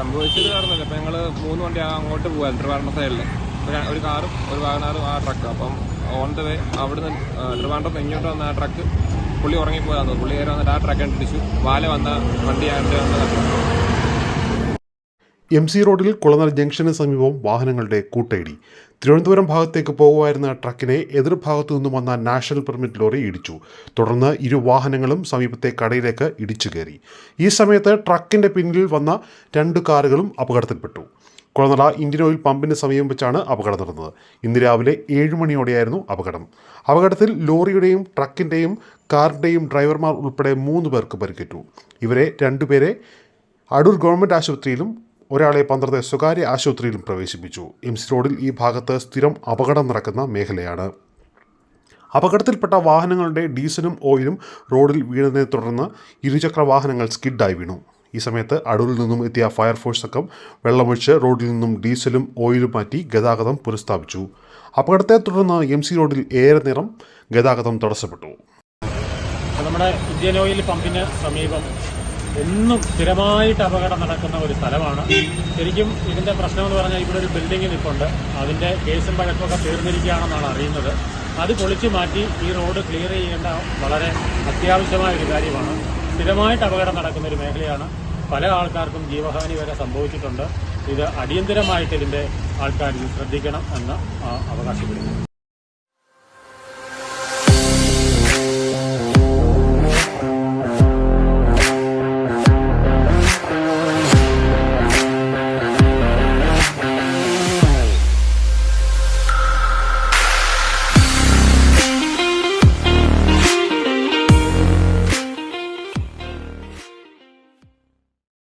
സംഭവിച്ചത് കാരണമല്ല ഇപ്പം ഞങ്ങൾ മൂന്ന് വണ്ടി അങ്ങോട്ട് പോകാൻ ട്രിവാൻഡ്രം സൈഡിൽ ഒരു കാറും ഒരു വാഗനാറും ആ ട്രക്ക് അപ്പം ഓൺ ദ വേ അവിടുന്ന് ട്രിവാൻഡ്രം ഇങ്ങോട്ട് വന്ന ആ ട്രക്ക് പുള്ളി ഉറങ്ങിപ്പോയതാണ് പുള്ളി കയറി വന്നിട്ട് ആ ട്രക്ക് കണ്ടിടിച്ചു. വാല വന്ന വണ്ടി ആയിട്ട് വന്ന എം സി റോഡിൽ കുളനർ ജംഗ്ഷന് സമീപം വാഹനങ്ങളുടെ കൂട്ടയിടി. തിരുവനന്തപുരം ഭാഗത്തേക്ക് പോകുമായിരുന്ന ട്രക്കിനെ എതിർഭാഗത്തു നിന്നും വന്ന നാഷണൽ പെർമിറ്റ് ലോറി ഇടിച്ചു. തുടർന്ന് ഇരു വാഹനങ്ങളും സമീപത്തെ കടയിലേക്ക് ഇടിച്ചു കയറി. ഈ സമയത്ത് ട്രക്കിന്റെ പിന്നിൽ വന്ന രണ്ട് കാറുകളും അപകടത്തിൽപ്പെട്ടു. കുളനട ഇന്ത്യൻ ഓയിൽ പമ്പിന് സമീപം വെച്ചാണ് അപകടം നടന്നത്. ഇന്ന് രാവിലെ ഏഴ് മണിയോടെയായിരുന്നു അപകടം. അപകടത്തിൽ ലോറിയുടെയും ട്രക്കിന്റെയും കാറിന്റെയും ഡ്രൈവർമാർ ഉൾപ്പെടെ മൂന്ന് പേർക്ക് പരിക്കേറ്റു. ഇവരെ രണ്ടുപേരെ അടൂർ ഗവൺമെന്റ് ആശുപത്രിയിലും ഒരാളെ പന്ത്രണ്ട് സ്വകാര്യ ആശുപത്രിയിലും പ്രവേശിപ്പിച്ചു. എംസ് റോഡിൽ ഈ ഭാഗത്ത് സ്ഥിരം അപകടം നടക്കുന്ന മേഖലയാണ്. അപകടത്തിൽപ്പെട്ട വാഹനങ്ങളുടെ ഡീസലും ഓയിലും റോഡിൽ വീണതിനെ തുടർന്ന് ഇരുചക്ര വാഹനങ്ങൾ സ്കിഡായി വീണു. ഈ സമയത്ത് അടൂരിൽ നിന്നും എത്തിയ ഫയർഫോഴ്സ് സംഘം വെള്ളമൊഴിച്ച് റോഡിൽ നിന്നും ഡീസലും ഓയിലും മാറ്റി ഗതാഗതം പുനഃസ്ഥാപിച്ചു. അപകടത്തെ തുടർന്ന് എം സി റോഡിൽ ഏറെ നേരം ഗതാഗതം തടസ്സപ്പെട്ടു. നമ്മുടെ ഇന്ത്യൻ ഓയിൽ പമ്പിന് സമീപം എന്നും സ്ഥിരമായിട്ട് അപകടം നടക്കുന്ന ഒരു സ്ഥലമാണ്. ശരിക്കും ഇതിന്റെ പ്രശ്നം എന്ന് പറഞ്ഞാൽ ഇവിടെ ഒരു ബിൽഡിംഗ് നിൽപ്പുണ്ട്. അതിന്റെ കേസും പഴക്കമൊക്കെ തീർന്നിരിക്കുകയാണെന്നാണ് അറിയുന്നത്. അത് പൊളിച്ചു മാറ്റി ഈ റോഡ് ക്ലിയർ ചെയ്യേണ്ട വളരെ അത്യാവശ്യമായ ഒരു കാര്യമാണ്. സ്ഥിരമായിട്ട് അപകടം നടക്കുന്ന ഒരു മേഖലയാണ്. പല ആൾക്കാർക്കും ജീവഹാനി വരെ സംഭവിച്ചിട്ടുണ്ട്. ഇത് അടിയന്തരമായിട്ട് ഇതിന്റെ ആൾക്കാർ ശ്രദ്ധിക്കണം എന്ന് അവകാശപ്പെടുന്നു.